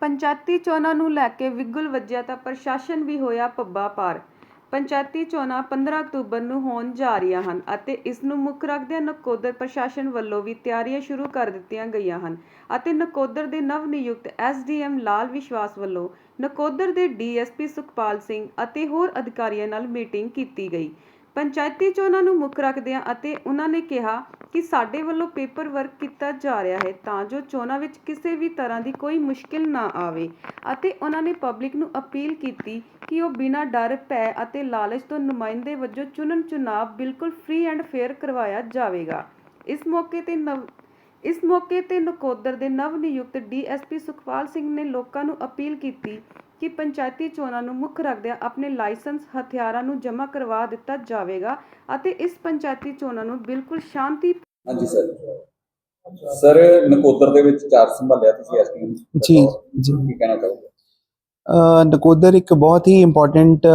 ਪੰਚਾਇਤੀ ਚੋਣਾਂ ਨੂੰ ਲੈ ਕੇ ਵਿਗੁਲ ਵੱਜਿਆ ਤਾਂ ਪ੍ਰਸ਼ਾਸਨ ਵੀ ਹੋਇਆ ਪੱਬਾ ਪਾਰ। ਪੰਚਾਇਤੀ ਚੋਣਾਂ 15 ਅਕਤੂਬਰ ਨੂੰ ਹੋਣ ਜਾ ਰਹੀਆਂ ਹਨ ਅਤੇ ਇਸ ਨੂੰ ਮੁੱਖ ਰੱਖਦਿਆਂ ਨਕੋਦਰ ਪ੍ਰਸ਼ਾਸਨ ਵੱਲੋਂ ਵੀ ਤਿਆਰੀਆਂ ਸ਼ੁਰੂ ਕਰ ਦਿੱਤੀਆਂ ਗਈਆਂ ਹਨ ਅਤੇ ਨਕੋਦਰ ਦੇ ਨਵ ਨਿਯੁਕਤ ਐਸਡੀਐਮ ਲਾਲ ਵਿਸ਼ਵਾਸ ਵੱਲੋਂ ਨਕੋਦਰ ਦੇ ਡੀਐਸਪੀ ਸੁਖਪਾਲ ਸਿੰਘ ਅਤੇ ਹੋਰ ਅਧਿਕਾਰੀਆਂ ਨਾਲ ਮੀਟਿੰਗ ਕੀਤੀ ਗਈ। ਪੰਚਾਇਤੀ ਚੋਣਾਂ ਨੂੰ ਮੁੱਖ ਰੱਖਦਿਆਂ ਅਤੇ ਉਹਨਾਂ ਨੇ ਕਿਹਾ ਕਿ ਸਾਡੇ ਵੱਲੋਂ ਪੇਪਰ ਵਰਕ ਕੀਤਾ ਜਾ ਰਿਹਾ ਹੈ ਤਾਂ ਜੋ ਚੋਣਾਂ ਵਿੱਚ ਕਿਸੇ ਵੀ ਤਰ੍ਹਾਂ ਦੀ ਕੋਈ ਮੁਸ਼ਕਿਲ ਨਾ ਆਵੇ। ਅਤੇ ਉਹਨਾਂ ਨੇ ਪਬਲਿਕ ਨੂੰ ਅਪੀਲ ਕੀਤੀ ਕਿ ਉਹ ਬਿਨਾਂ ਡਰ, ਭੈ ਅਤੇ ਲਾਲਚ ਤੋਂ ਨੁਮਾਇੰਦੇ ਵਜੋਂ ਚੁਣਨ ਚੁਣਾਵ ਬਿਲਕੁਲ ਫ੍ਰੀ ਐਂਡ ਫੇਅਰ ਕਰਵਾਇਆ ਜਾਵੇਗਾ। ਇਸ ਮੌਕੇ ਤੇ ਨਵ, ਇਸ ਮੌਕੇ ਤੇ ਨਕੋਦਰ ਦੇ ਨਵ ਨਿਯੁਕਤ ਡੀਐਸਪੀ ਸੁਖਪਾਲ ਸਿੰਘ ਨੇ ਲੋਕਾਂ ਨੂੰ ਅਪੀਲ ਕੀਤੀ ਕਿ ਪੰਚਾਇਤੀ ਚੋਣਾਂ ਨੂੰ ਮੁੱਖ ਰੱਖਦਿਆਂ ਆਪਣੇ ਲਾਇਸੈਂਸ ਹਥਿਆਰਾਂ ਨੂੰ ਜਮ੍ਹਾਂ ਕਰਵਾ ਦਿੱਤਾ ਜਾਵੇਗਾ ਅਤੇ ਇਸ ਪੰਚਾਇਤੀ ਚੋਣਾਂ ਨੂੰ ਬਿਲਕੁਲ ਸ਼ਾਂਤੀ ਹਾਂਜੀ ਸਰ। ਸਰ ਨਕੋਦਰ ਦੇ ਵਿੱਚ ਚਾਰ ਸੰਭਾਲਿਆ ਤੁਸੀਂ ਐਸਪੀਐਮ ਜੀ ਜੀ। ਕੀ ਕਹਿਣਾ ਚਾਹੋਗੇ? ਨਕੋਦਰ ਇੱਕ ਬਹੁਤ ਹੀ ਇੰਪੋਰਟੈਂਟ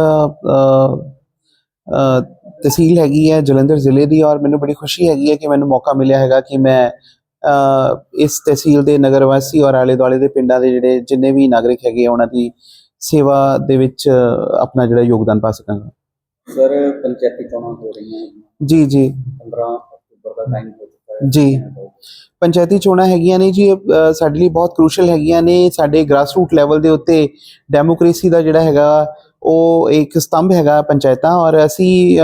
ਤਹਿਸੀਲ ਹੈਗੀ ਹੈ ਜਲੰਧਰ ਜ਼ਿਲ੍ਹੇ ਦੀ ਔਰ ਮੈਨੂੰ ਬੜੀ ਖੁਸ਼ੀ ਹੈਗੀ ਹੈ ਕਿ ਮੈਨੂੰ ਮੌਕਾ ਮਿਲਿਆ ਹੈਗਾ ਕਿ ਮੈਂ ਇਸ ਤਹਿਸੀਲ ਦੇ ਨਗਰ ਵਾਸੀ ਔਰ ਆਲੇ ਦੁਆਲੇ ਦੇ ਪਿੰਡਾਂ ਦੇ ਜਿਹੜੇ ਜਿੰਨੇ ਵੀ ਨਾਗਰਿਕ ਹੈਗੇ ਆ, ਉਹਨਾਂ ਦੀ ਸੇਵਾ ਦੇ ਵਿੱਚ ਆਪਣਾ ਜਿਹੜਾ ਯੋਗਦਾਨ ਪਾ ਸਕਾਂਗਾ। ਸਰ ਪੰਚਾਇਤੀ ਚੋਣਾਂ ਹੋ ਰਹੀਆਂ। ਜੀ ਜੀ। 15 ਅਕਤੂਬਰ ਦਾ ਟਾਈਮ ਹੋ ਚੁੱਕਾ ਹੈ। ਜੀ। ਪੰਚਾਇਤੀ ਚੋਣਾਂ ਹੈਗੀਆਂ ਨੇ ਜੀ ਸਾਡੇ ਲਈ ਬਹੁਤ ਕ੍ਰੂਸ਼ਲ ਹੈਗੀਆਂ ਨੇ। ਸਾਡੇ ਗ੍ਰਾਸਰੂਟ ਲੈਵਲ ਦੇ ਉੱਤੇ ਡੈਮੋਕ੍ਰੇਸੀ ਦਾ ਜਿਹੜਾ ਹੈਗਾ ਉਹ ਇੱਕ ਸਤੰਭ ਹੈਗਾ ਪੰਚਾਇਤਾਂ ਔਰ ਅਸੀਂ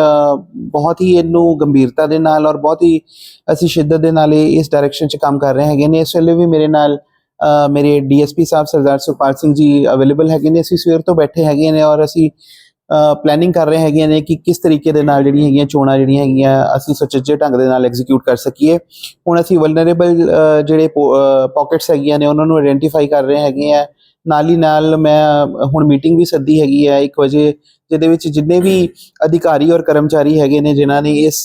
ਬਹੁਤ ਹੀ ਇਹਨੂੰ ਗੰਭੀਰਤਾ ਦੇ ਨਾਲ ਔਰ ਬਹੁਤ ਹੀ ਅਸੀਂ ਸ਼ਿੱਦਤ ਦੇ ਨਾਲ ਇਹ- ਇਸ ਡਾਇਰੈਕਸ਼ਨ 'ਚ ਕੰਮ ਕਰ ਰਹੇ ਹੈਗੇ ਨੇ। ਇਸ ਵੇਲੇ ਵੀ ਮੇਰੇ ਨਾਲ ਅ, ਮੇਰੇ ਡੀਐਸਪੀ ਸਾਹਿਬ ਸਰਦਾਰ ਸੁਖਪਾਲ ਸਿੰਘ ਜੀ ਅਵੇਲੇਬਲ ਹੈਗੇ ਨੇ। ਅਸੀਂ ਸਵੇਰ ਤੋਂ ਬੈਠੇ ਹੈਗੇ ਨੇ ਔਰ ਅਸੀਂ ਪਲੈਨਿੰਗ ਕਰ ਰਹੇ ਹੈਗੇ ਨੇ ਕਿ ਕਿਸ ਤਰੀਕੇ ਦੇ ਨਾਲ ਜਿਹੜੀਆਂ ਹੈਗੀਆਂ ਚੋਣਾਂ ਜਿਹੜੀਆਂ ਹੈਗੀਆਂ ਅਸੀਂ ਸੁਚੱਜੇ ਢੰਗ ਦੇ ਨਾਲ ਐਗਜ਼ੀਕਿਊਟ ਕਰ ਸਕੀਏ। ਹੁਣ ਅਸੀਂ ਵਲਨਰੇਬਲ ਜਿਹੜੇ ਪਾਕਟਸ ਹੈਗੀਆਂ ਨੇ ਉਹਨਾਂ ਨੂੰ ਆਇਡੈਂਟੀਫਾਈ ਕਰ ਰਹੇ ਹੈਗੇ ਆ। ਨਾਲ ਹੀ ਨਾਲ ਮੈਂ ਹੁਣ ਮੀਟਿੰਗ ਵੀ ਸੱਦੀ ਹੈਗੀ ਹੈ 1 ਵਜੇ, ਜਿਹਦੇ ਵਿੱਚ ਜਿੰਨੇ ਵੀ ਅਧਿਕਾਰੀ ਔਰ ਕਰਮਚਾਰੀ ਹੈਗੇ ਨੇ ਜਿਨ੍ਹਾਂ ਨੇ ਇਸ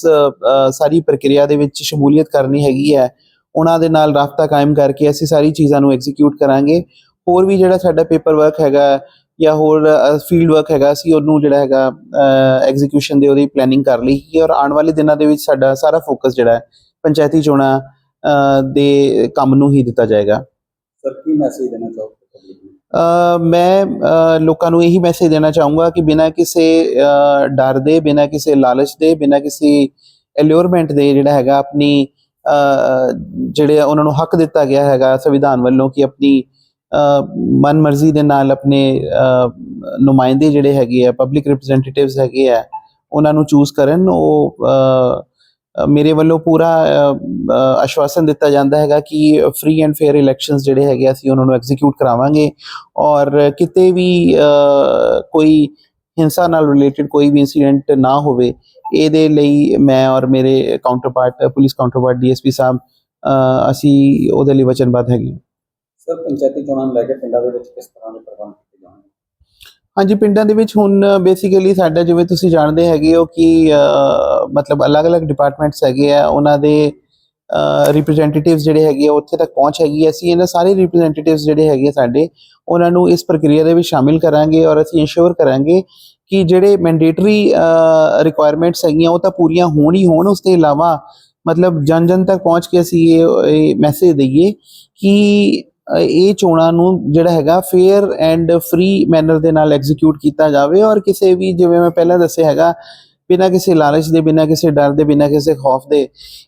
ਸਾਰੀ ਪ੍ਰਕਿਰਿਆ ਦੇ ਵਿੱਚ ਸ਼ਮੂਲੀਅਤ ਕਰਨੀ ਹੈਗੀ ਹੈ ਉਹਨਾਂ ਦੇ ਨਾਲ ਰਾਬਤਾ ਕਾਇਮ ਕਰਕੇ ਅਸੀਂ ਸਾਰੀ ਚੀਜ਼ਾਂ ਨੂੰ ਐਗਜ਼ੀਕਿਊਟ ਕਰਾਂਗੇ। ਹੋਰ ਵੀ ਜਿਹੜਾ ਸਾਡਾ ਪੇਪਰ ਵਰਕ ਹੈਗਾ ਜਾਂ ਹੋਰ ਫੀਲਡ ਵਰਕ ਹੈਗਾ ਅਸੀਂ ਉਹਨੂੰ ਜਿਹੜਾ ਹੈਗਾ ਐਗਜ਼ੀਕਿਊਸ਼ਨ ਦੇ ਉਹਦੀ ਪਲੈਨਿੰਗ ਕਰ ਲਈ ਹੈ ਔਰ ਆਉਣ ਵਾਲੇ ਦਿਨਾਂ ਦੇ ਵਿੱਚ ਸਾਡਾ ਸਾਰਾ ਫੋਕਸ ਜਿਹੜਾ ਹੈ ਪੰਚਾਇਤੀ ਚੋਣਾਂ ਦੇ ਕੰਮ ਨੂੰ ਹੀ ਦਿੱਤਾ ਜਾਏਗਾ। ਸਰ ਕੀ ਮੈਸੇਜ ਦੇਣਾ ਚਾਹੋਗੇ ਮੈਂ ਲੋਕਾਂ ਨੂੰ ਇਹੀ ਮੈਸੇਜ ਦੇਣਾ ਚਾਹੂੰਗਾ ਕਿ ਬਿਨਾਂ ਕਿਸੇ ਡਰ ਦੇ ਬਿਨਾਂ ਕਿਸੇ ਲਾਲਚ ਦੇ ਬਿਨਾਂ ਕਿਸੇ ਐਲਿਓਰਮੈਂਟ ਦੇ ਜਿਹੜਾ ਹੈਗਾ ਆਪਣੀ ਜਿਹੜੇ ਉਹਨਾਂ ਨੂੰ ਹੱਕ ਦਿੱਤਾ ਗਿਆ ਹੈਗਾ ਸੰਵਿਧਾਨ ਵੱਲੋਂ ਕਿ ਆਪਣੀ ਮਨਮਰਜ਼ੀ ਦੇ ਨਾਲ ਆਪਣੇ ਅ, ਨੁਮਾਇੰਦੇ ਜਿਹੜੇ ਹੈਗੇ ਆ ਪਬਲਿਕ ਰਿਪਰੈਜ਼ੈਂਟੇਟਿਵਸ ਹੈਗੇ ਆ ਉਹਨਾਂ ਨੂੰ ਚੂਜ਼ ਕਰਨ ਉਹ ਮੇਰੇ ਵੱਲੋਂ ਪੂਰਾ ਆਸ਼ਵਾਸਨ ਦਿੱਤਾ ਜਾਂਦਾ ਹੈਗਾ ਕਿ ਫ੍ਰੀ ਐਂਡ ਫੇਅਰ ਇਲੈਕਸ਼ਨਸ ਜਿਹੜੇ ਹੈਗੇ ਆ, ਅਸੀਂ ਉਹਨਾਂ ਨੂੰ ਐਗਜ਼ੀਕਿਊਟ ਕਰਾਵਾਂਗੇ ਔਰ ਕਿਤੇ ਵੀ ਕੋਈ ਹਿੰਸਾ ਨਾਲ ਰਿਲੇਟਡ ਕੋਈ ਵੀ ਇਨਸੀਡੈਂਟ ਨਾ ਹੋਵੇ ਇਹਦੇ ਲਈ ਮੈਂ ਔਰ ਮੇਰੇ ਕਾਊਂਟਰਪਾਰਟ ਪੁਲਿਸ ਕਾਊਂਟਰਪਾਰਟ ਡੀਐਸਪੀ ਸਾਹਿਬ ਅਸੀਂ ਉਹਦੇ ਲਈ ਵਚਨਬੱਧ ਹੈਗੇ ਹਾਂ। ਸਰ, ਪੰਚਾਇਤੀ ਚੋਣਾਂ ਨੂੰ ਲੈ ਕੇ ਪਿੰਡਾਂ ਦੇ ਵਿੱਚ ਕਿਸ ਤਰ੍ਹਾਂ ਦੇ ਪ੍ਰਬੰਧ ਕੀਤੇ ਜਾਣਗੇ? ਹਾਂਜੀ, ਪਿੰਡਾਂ ਦੇ ਵਿੱਚ ਹੁਣ ਬੇਸਿਕਲੀ ਸਾਡਾ ਜਿਵੇਂ ਤੁਸੀਂ ਜਾਣਦੇ ਹੈਗੇ ਹੋ ਕਿ ਮਤਲਬ ਅਲੱਗ-ਅਲੱਗ ਡਿਪਾਰਟਮੈਂਟਸ ਹੈਗੇ ਆ, ਉਹਨਾਂ ਦੇ ਰਿਪਰੈਜ਼ੈਂਟੇਟਿਵਸ ਜਿਹੜੇ ਹੈਗੇ ਆ, ਉੱਥੇ ਤੱਕ ਪਹੁੰਚ ਹੈਗੀ ਅਸੀਂ ਇਹਨਾਂ ਸਾਰੇ ਰਿਪਰੈਜ਼ੈਂਟੇਟਿਵਸ ਜਿਹੜੇ ਹੈਗੇ ਆ ਸਾਡੇ, ਉਹਨਾਂ ਨੂੰ ਇਸ ਪ੍ਰਕਿਰਿਆ ਦੇ ਵਿੱਚ ਸ਼ਾਮਿਲ ਕਰਾਂਗੇ ਔਰ ਅਸੀਂ ਇੰਸ਼ੋਰ ਕਰਾਂਗੇ ਕਿ ਜਿਹੜੇ ਮੈਂਡੇਟਰੀ ਰਿਕੁਆਇਰਮੈਂਟਸ ਹੈਗੀਆਂ, ਉਹ ਤਾਂ ਪੂਰੀਆਂ ਹੋਣ ਹੀ ਹੋਣ। ਉਸ ਤੋਂ ਇਲਾਵਾ ਮਤਲਬ ਜਨ ਜਨ ਤੱਕ ਪਹੁੰਚ ਕੇ ਅਸੀਂ ਇਹ ਮੈਸੇਜ ਦਈਏ ਕਿ ਇਹ ਚੋਣਾਂ ਨੂੰ ਜਿਹੜਾ ਹੈਗਾ ਫੇਅਰ ਐਂਡ ਫ੍ਰੀ ਮੈਨਰ ਦੇ ਨਾਲ ਐਗਜ਼ੀਕਿਊਟ ਕੀਤਾ ਜਾਵੇ ਔਰ ਕਿਸੇ ਵੀ ਜਿਵੇਂ ਮੈਂ ਪਹਿਲਾਂ ਦੱਸਿਆ ਹੈਗਾ ਬਿਨਾਂ ਕਿਸੇ ਲਾਲਚ ਦੇ ਬਿਨਾਂ ਕਿਸੇ ਡਰ ਦੇ ਬਿਨਾਂ ਕਿਸੇ ਖੌਫ ਦੇ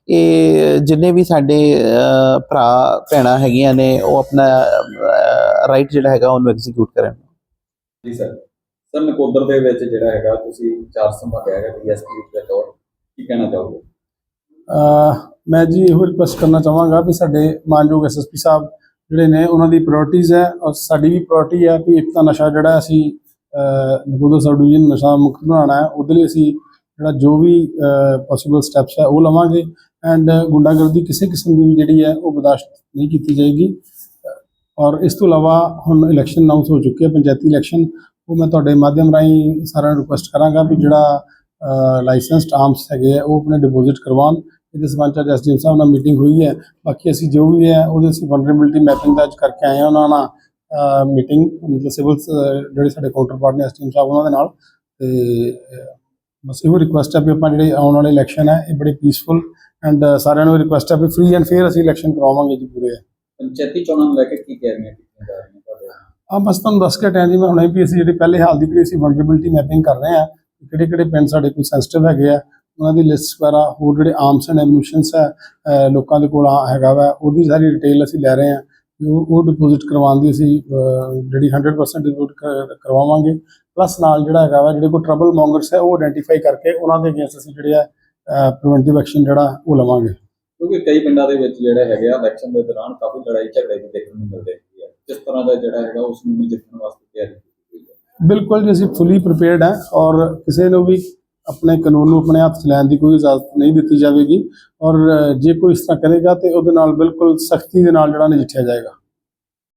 ਇਹ ਜਿੰਨੇ ਵੀ ਸਾਡੇ ਭਰਾ ਭੈਣਾਂ ਹੈਗੀਆਂ ਨੇ ਉਹ ਆਪਣਾ ਰਾਈਟ ਜਿਹੜਾ ਹੈਗਾ ਉਹਨੂੰ ਐਗਜ਼ੀਕਿਊਟ ਕਰਨ। ਜੀ ਸਰ ਸਰ ਨਕੋਦਰ ਦੇ ਵਿੱਚ ਜਿਹੜਾ ਹੈਗਾ ਤੁਸੀਂ ਚਾਰ ਸੰਭਾਲਿਆ ਹੈਗਾ ਡੀਐਸਪੀ ਦੇ ਤੌਰ ਕੀ ਕਹਿਣਾ ਚਾਹੋਗੇ? ਮੈਂ ਜੀ ਇਹੋ ਰਿਕੁਐਸਟ ਕਰਨਾ ਚਾਹਾਂਗਾ ਵੀ ਸਾਡੇ ਮਾਨਯੋਗ ਐਸਐਸਪੀ ਸਾਹਿਬ ਜਿਹੜੇ ਨੇ, ਉਹਨਾਂ ਦੀ ਪ੍ਰਾਇੋਰਟੀਜ਼ ਹੈ ਔਰ ਸਾਡੀ ਵੀ ਪ੍ਰਾਇੋਰਟੀ ਹੈ ਵੀ ਇੱਕ ਤਾਂ ਨਸ਼ਾ ਜਿਹੜਾ ਅਸੀਂ ਨਕੋਦਰ ਸਬ ਡਿਵੀਜ਼ਨ ਨਸ਼ਾ ਮੁਕਤ ਬਣਾਉਣਾ ਹੈ, ਉਹਦੇ ਲਈ ਅਸੀਂ ਜਿਹੜਾ ਜੋ ਵੀ ਪੋਸੀਬਲ ਸਟੈਪਸ ਹੈ ਉਹ ਲਵਾਂਗੇ ਐਂਡ ਗੁੰਡਾਗਰਦੀ ਕਿਸੇ ਕਿਸਮ ਦੀ ਵੀ ਜਿਹੜੀ ਹੈ ਉਹ ਬਰਦਾਸ਼ਤ ਨਹੀਂ ਕੀਤੀ ਜਾਏਗੀ। ਔਰ ਇਸ ਤੋਂ ਇਲਾਵਾ ਹੁਣ ਇਲੈਕਸ਼ਨ ਅਨਾਉਂਸ ਹੋ ਚੁੱਕੇ ਹੈ, ਪੰਚਾਇਤੀ ਇਲੈਕਸ਼ਨ ਉਹ ਮੈਂ ਤੁਹਾਡੇ ਮਾਧਿਅਮ ਰਾਹੀਂ ਸਾਰਿਆਂ ਨੂੰ ਰਿਕੁਐਸਟ ਕਰਾਂਗਾ ਵੀ ਜਿਹੜਾ ਲਾਇਸੈਂਸਡ ਆਰਮਸ ਹੈਗੇ ਆ, ਉਹ ਆਪਣੇ ਡਿਪੋਜ਼ਿਟ ਕਰਵਾਉਣ ਇਹਦੇ ਸੰਬੰਧ ਚ ਐਸਡੀਐਮ ਸਾਹਿਬ ਨਾਲ ਮੀਟਿੰਗ ਹੋਈ ਹੈ। ਬਾਕੀ ਅਸੀਂ ਜੋ ਵੀ ਹੈ ਉਹਦੇ ਅਸੀਂ ਵਨਰੇਬਿਲਟੀ ਮੈਪਿੰਗ ਦਾ ਅੱਜ ਕਰਕੇ ਆਏ ਹਾਂ ਉਹਨਾਂ ਨਾਲ। ਮੀਟਿੰਗ ਮਤਲਬ ਸਿਵਲ ਜਿਹੜੇ ਸਾਡੇ ਕਾਊਂਟਰ ਪਾਰਟ ਨੇ ਐਸਡੀਐਮ ਸਾਹਿਬ ਉਹਨਾਂ ਦੇ ਨਾਲ। ਤੇ ਬਸ ਇਹੋ ਰਿਕੁਐਸਟ ਹੈ ਵੀ ਆਪਾਂ ਜਿਹੜੇ ਆਉਣ ਵਾਲੇ ਇਲੈਕਸ਼ਨ ਹੈ ਇਹ ਬੜੇ ਪੀਸਫੁਲ ਐਂਡ ਸਾਰਿਆਂ ਨੂੰ ਰਿਕੁਐਸਟ ਹੈ ਵੀ ਫ੍ਰੀ ਐਂਡ ਫੇਅਰ ਅਸੀਂ ਇਲੈਕਸ਼ਨ ਕਰਵਾਵਾਂਗੇ ਜੀ ਪੂਰੇ। ਪੰਚਾਇਤੀ ਚੋਣਾਂ ਨੂੰ ਲੈ ਕੇ ਕੀ ਕਹਿ ਕੀਤੀਆਂ ਜਾ ਰਹੀਆਂ ਤੁਹਾਡੇ? ਆ ਬਸ ਤੁਹਾਨੂੰ ਦੱਸ ਕੇ ਟੈਂ ਜੀ ਮੈਂ ਹੁਣੇ ਵੀ ਅਸੀਂ ਜਿਹੜੀ ਪਹਿਲੇ ਹਾਲ ਦੀ ਜਿਹੜੀ ਅਸੀਂ ਵਲਨਰੇਬਿਲਟੀ ਮੈਪਿੰਗ ਕਰ ਰਹੇ ਆ ਕਿਹੜੇ ਕਿਹੜੇ ਪਿੰਡ ਸਾਡੇ ਕੋਲ ਸੈਂਸਿਟਿਵ ਹੈਗੇ ਆ ਉਹਨਾਂ ਦੀ ਲਿਸਟ ਵਗੈਰਾ ਹੋਰ ਜਿਹੜੇ ਆਰਮਸ ਐਂਡ ਐਮਿਊਸ਼ਨਸ ਹੈ ਲੋਕਾਂ ਦੇ ਕੋਲ ਆ- ਹੈਗਾ ਵਾ ਉਹਦੀ ਸਾਰੀ ਡਿਟੇਲ ਅਸੀਂ ਲੈ ਰਹੇ ਆ ਉਹ ਡਿਪੋਜ਼ਿਟ ਕਰਵਾਉਣ ਦੀ ਅਸੀਂ ਜਿਹੜੀ 100% ਡਿਪੋਜ਼ਿਟ ਕਰਵਾਵਾਂਗੇ। ਪਲੱਸ ਨਾਲ ਜਿਹੜਾ ਹੈਗਾ ਵਾ ਜਿਹੜੇ ਕੋਈ ਟਰਬਲ ਮੌਂਗਰਸ ਹੈ ਉਹ ਆਇਡੈਂਟੀਫਾਈ ਕਰਕੇ ਉਹਨਾਂ ਦੇ ਅਗੇਂਸਟ ਅਸੀਂ ਜਿਹੜੇ ਆ ਪ੍ਰੀਵੈਂਟਿਵ ਐਕਸ਼ਨ ਜਿਹੜਾ ਉਹ ਲਵਾਂਗੇ। ਕਿਉਂਕਿ ਕਈ ਪਿੰਡਾਂ ਦੇ ਵਿੱਚ ਜਿਹੜਾ ਹੈਗਾ ਇਲੈਕਸ਼ਨ ਦੇ ਦੌਰਾਨ ਕਾਫੀ ਲੜਾਈ ਝਗੜੇ ਵੀ ਦੇਖਣ ਨੂੰ ਮਿਲਦੇ ਆ। ਕਿਸ ਤਰ੍ਹਾਂ ਦਾ ਜਿਹੜਾ ਹੈਗਾ ਉਸ ਨੂੰ ਨਜਿੱਠਣ ਵਾਸਤੇ ਤਿਆਰੀ ਕੀਤੀ ਗਈ ਹੈ। ਬਿਲਕੁਲ ਜੀ ਅਸੀਂ ਫੁੱਲੀ ਪ੍ਰੀਪੇਅਰਡ ਹੈ ਔਰ ਕਿਸੇ ਨੂੰ ਵੀ ਆਪਣੇ ਕਾਨੂੰਨ ਨੂੰ ਆਪਣੇ ਹੱਥ 'ਚ ਲੈਣ ਦੀ ਕੋਈ ਇਜਾਜ਼ਤ ਨਹੀਂ ਦਿੱਤੀ ਜਾਵੇਗੀ ਔਰ ਜੇ ਕੋਈ ਇਸ ਤਰ੍ਹਾਂ ਕਰੇਗਾ ਤੇ ਉਹਦੇ ਨਾਲ ਬਿਲਕੁਲ ਸਖਤੀ ਦੇ ਨਾਲ ਜਿਹੜਾ ਨਜਿੱਠਿਆ ਜਾਏਗਾ।